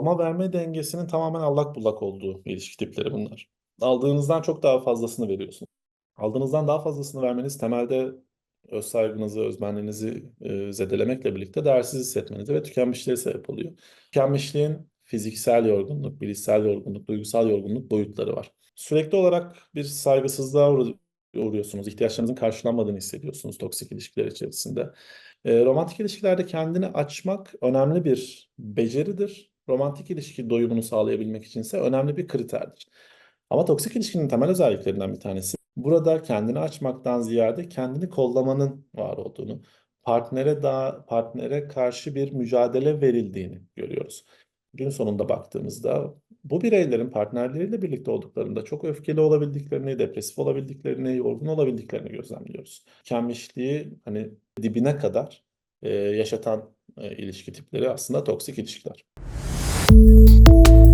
alma verme dengesinin tamamen allak bullak olduğu ilişki tipleri bunlar. Aldığınızdan çok daha fazlasını veriyorsunuz. Aldığınızdan daha fazlasını vermeniz temelde öz saygınızı, özbenliğinizi e, zedelemekle birlikte değersiz hissetmenize ve tükenmişliğe sebep oluyor. Tükenmişliğin fiziksel yorgunluk, bilişsel yorgunluk, duygusal yorgunluk boyutları var. Sürekli olarak bir saygısızlığa uğruyorsunuz. ihtiyaçlarınızın karşılanmadığını hissediyorsunuz toksik ilişkiler içerisinde. E, romantik ilişkilerde kendini açmak önemli bir beceridir. Romantik ilişki doyumunu sağlayabilmek içinse önemli bir kriterdir. Ama toksik ilişkinin temel özelliklerinden bir tanesi burada kendini açmaktan ziyade kendini kollamanın var olduğunu, partnere daha partnere karşı bir mücadele verildiğini görüyoruz. Gün sonunda baktığımızda bu bireylerin partnerleriyle birlikte olduklarında çok öfkeli olabildiklerini, depresif olabildiklerini, yorgun olabildiklerini gözlemliyoruz. Tükenmişliği hani dibine kadar e, yaşatan e, ilişki tipleri aslında toksik ilişkiler. Thank you.